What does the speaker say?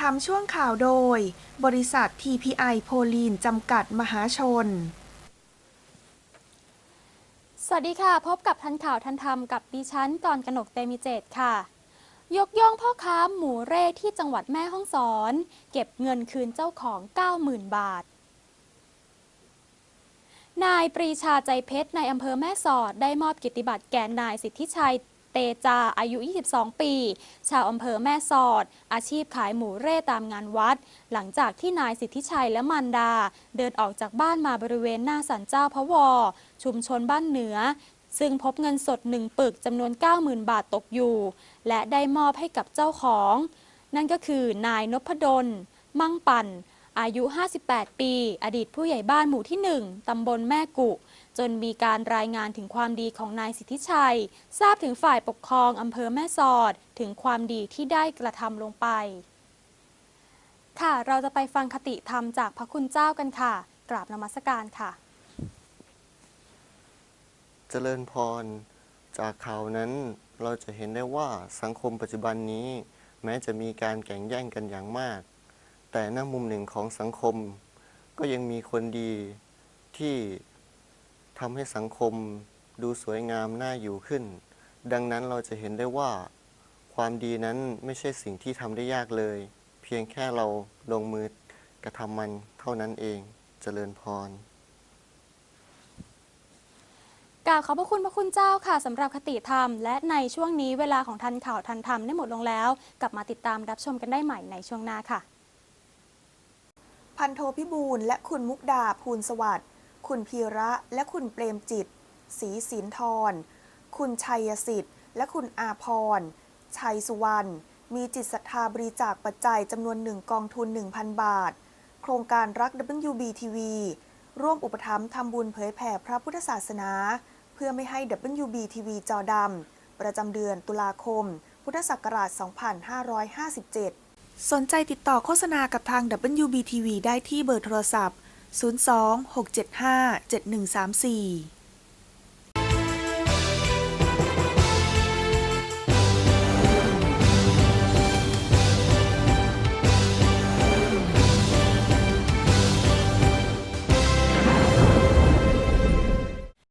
ทำช่วงข่าวโดย บริษัท TPI โพลีนจำกัดมหาชน สวัสดีค่ะ พบกับทันข่าวทันธรรมกับดิฉันกรกนกเตมิเจตค่ะ ยกย่องพ่อค้าหมูเร่ที่จังหวัดแม่ฮ่องสอน เก็บเงินคืนเจ้าของ 90,000 บาทนายปรีชาใจเพชรในอำเภอแม่สอดได้มอบกิตติบัตรแก่นายสิทธิชัย เตจาอายุ 22 ปี ชาวอำเภอแม่สอด อาชีพขายหมูเร่ตามงานวัด หลังจากที่นายสิทธิชัยและมันดา เดินออกจากบ้านมาบริเวณหน้าสันเจ้าพระวอ ชุมชนบ้านเหนือซึ่งพบเงินสดหนึ่งปึกจำนวน 90,000 บาทตกอยู่ และได้มอบให้กับเจ้าของ นั่นก็คือนายนพดล มั่งปั่น อายุ 58 ปี อดีตผู้ใหญ่บ้านหมู่ที่ 1 ตำบลแม่กุ จนมีการรายงานถึงความดีของนายสิทธิชัย ทราบถึงฝ่ายปกครองอำเภอแม่สอด ถึงความดีที่ได้กระทำลงไป ค่ะ เราจะไปฟังคติธรรมจากพระคุณเจ้ากันค่ะ กราบนมัสการค่ะ เจริญพร จากข่าวนั้นเราจะเห็นได้ว่าสังคมปัจจุบันนี้ แม้จะมีการแข่งแย่งกันอย่างมาก แต่หน้ามุมหนึ่งของสังคม ก็ยังมีคนดีที่ทำให้สังคมดูสวยงามน่าอยู่ขึ้น ดังนั้นเราจะเห็นได้ว่า ความดีนั้นไม่ใช่สิ่งที่ทำได้ยากเลย เพียงแค่เราลงมือกระทำมันเท่านั้นเองเจริญพรกล่าวขอบพระคุณพระคุณเจ้าค่ะสำหรับคติธรรม และในช่วงนี้เวลาของทันข่าวทันธรรมได้หมดลงแล้ว กลับมาติดตามรับชมกันได้ใหม่ในช่วงหน้าค่ะ พันโทพิบูลและคุณมุกดาภูลสวัสดิ์ คุณพีระและคุณเปรมจิตศรีศินทร คุณชัยสิทธิ์ และคุณอาพร ชัยสุวรรณ มีจิตศรัทธาบริจาคปัจจัยจำนวนหนึ่งกองทุน 1,000 บาท โครงการรัก WBTV ร่วมอุปถัมภ์ทำบุญเผยแผ่พระพุทธศาสนา เพื่อไม่ให้ WBTV จอดำ ประจำเดือนตุลาคม พุทธศักราช 2557 สนใจติดต่อโฆษณากับทาง WBTV ได้ที่เบอร์โทรศัพท์ 02 675 7134